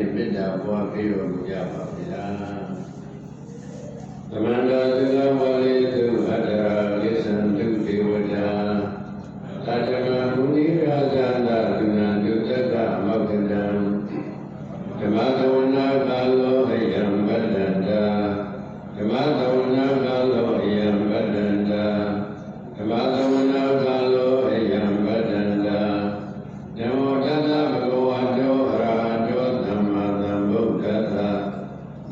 င့်မေတ္တာပွားပေးတော်မူကြပါဗျာသမန္တာသင်္ဃဝရေသူအတ္တရာလိသံတုဒေဝတာတတ္တမမုနိရာဇာနာဒုနံဒုတ္တမောက္ခဏံဓမ္မ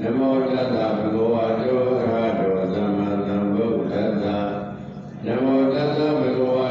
နမောတတ္တဘဂဝါတောအရဟတောသမ္မာသမ္ဗုဒ္ဓတ္တနမောတတ္တဘဂဝါ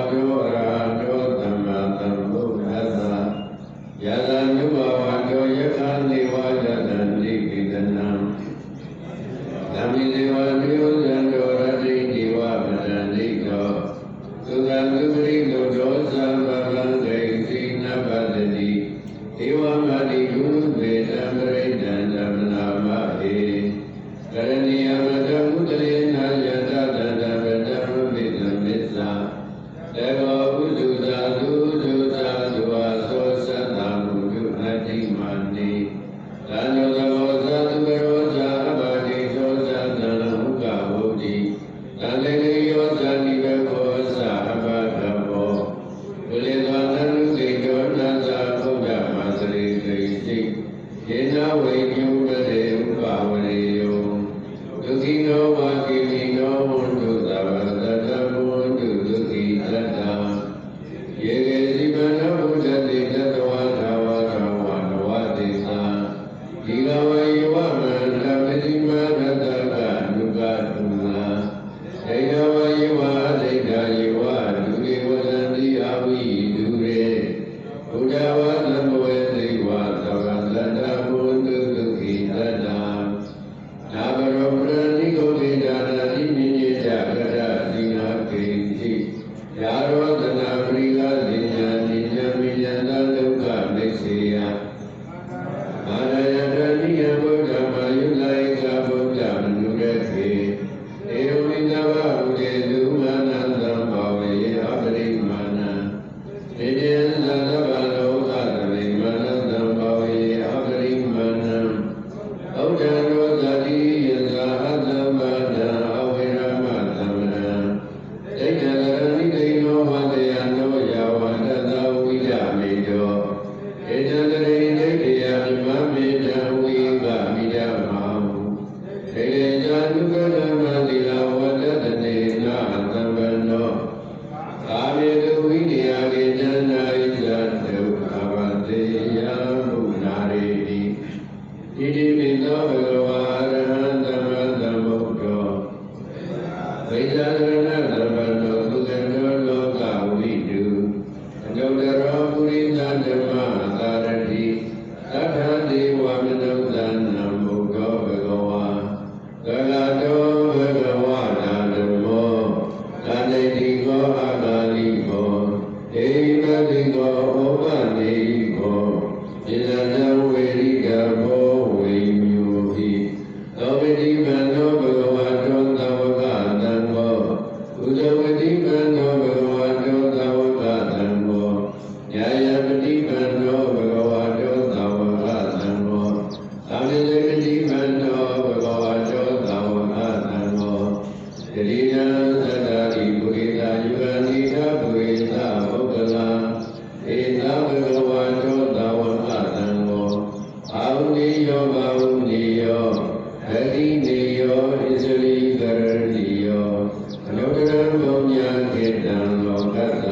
လောကလုံးလုံးညာခေတံလောကသ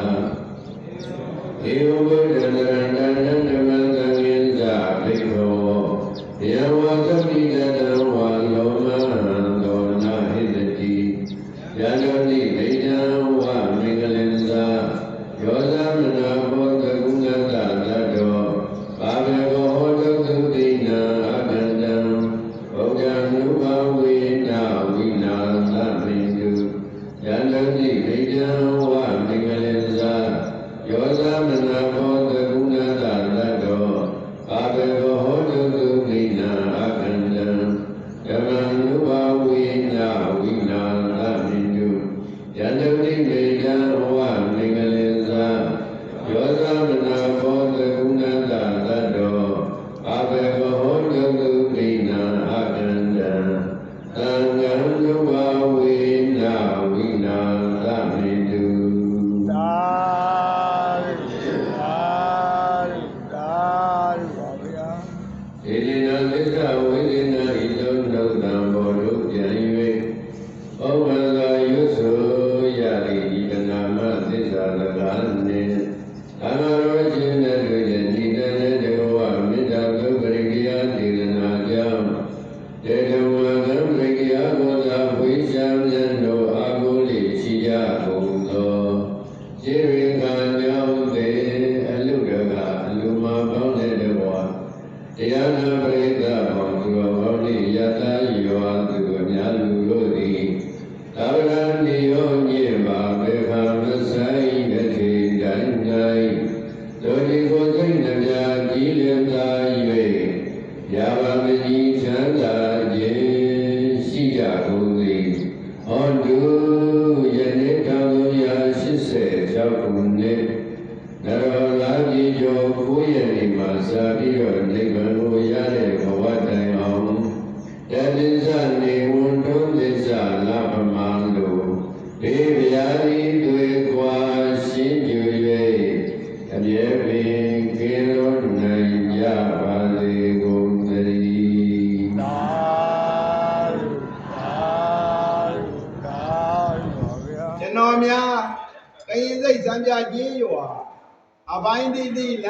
ဧဝ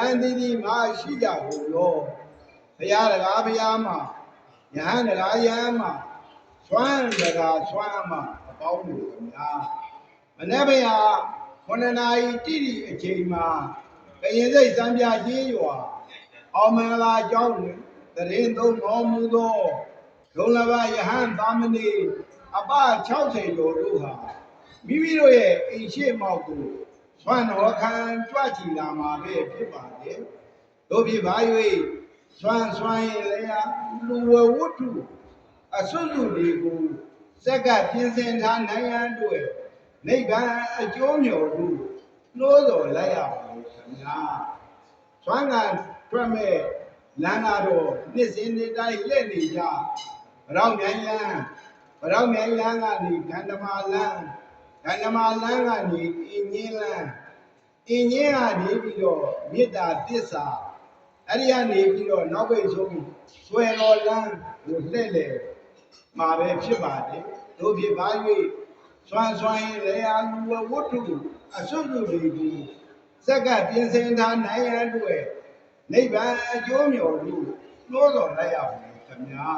တိတိလမ်းတိတိမှာရှိကြကုန်ရောဘုရားတကားဘုရားမှာယဟန်တကားယဟန်မှာဆွမ်းတကားဆွမ်းမှာအပေါင်းတို့ခင်ဗျာမနေ့ဘုရားခொနနာရီတိတိအချိန်မှာကရင်စိတ်စံပြခြင်းရွာအောင်မင်္ဂလာကျောင်းတွင်တရင်သုံးတော်မူသောဒုလဘယဟန်သာမဏေအပ60ကျော်တို့ဟာမိမိတို့ရဲ့အိမ်ရှိမောက်ကို ဆွမ်းတော်ခံကြွချီလာမှာပဲဖြစ်ပါတယ်တို့ဖြစ်ပါ၍ဆွမ်းဆွမ်းရင်လည်းလူဝဝတ္ထုအစွတ်စုတွေကိုစက်ကပြင်ဆင်ထားနိုင်ရန်အတွက်နိဗ္ဗာန်အကျိုးမြော်လို့နှိုးတော်လိုက်ရပါလို့ခင်ဗျာဆွမ်းကထွက်မဲ့လမ်းကတော့နှစ်စဉ်နှစ်တိုင်းလက်နေကြဗရောက်မြိုင်လန်းဗရောက်မြိုင်လန်းကနေကန္ဓမာလန်း ကန္နမလန်းကနေအင်းကြီးလန်းအင်းကြီးကနေပြီးတော့မေတ္တာတစ္ဆာအဲ့ဒီကနေပြီးတော့နောက်ပိတ်ဆုံးဆွဲတော်လန်းကိုလှည့်လေမှာပဲဖြစ်ပါတယ်တို့ဖြစ်ပါ၍စွမ်းစွမ်းရင်လေအာလူဝဝတ္ထုအစွတ်စုတွေကိုစက်ကပြင်ဆင်ထားနိုင်ရန်အတွက်နိဗ္ဗာန်အကျိုးမြော်လို့လို့တော်လိုက်ရပါမယ်ခင်ဗျာ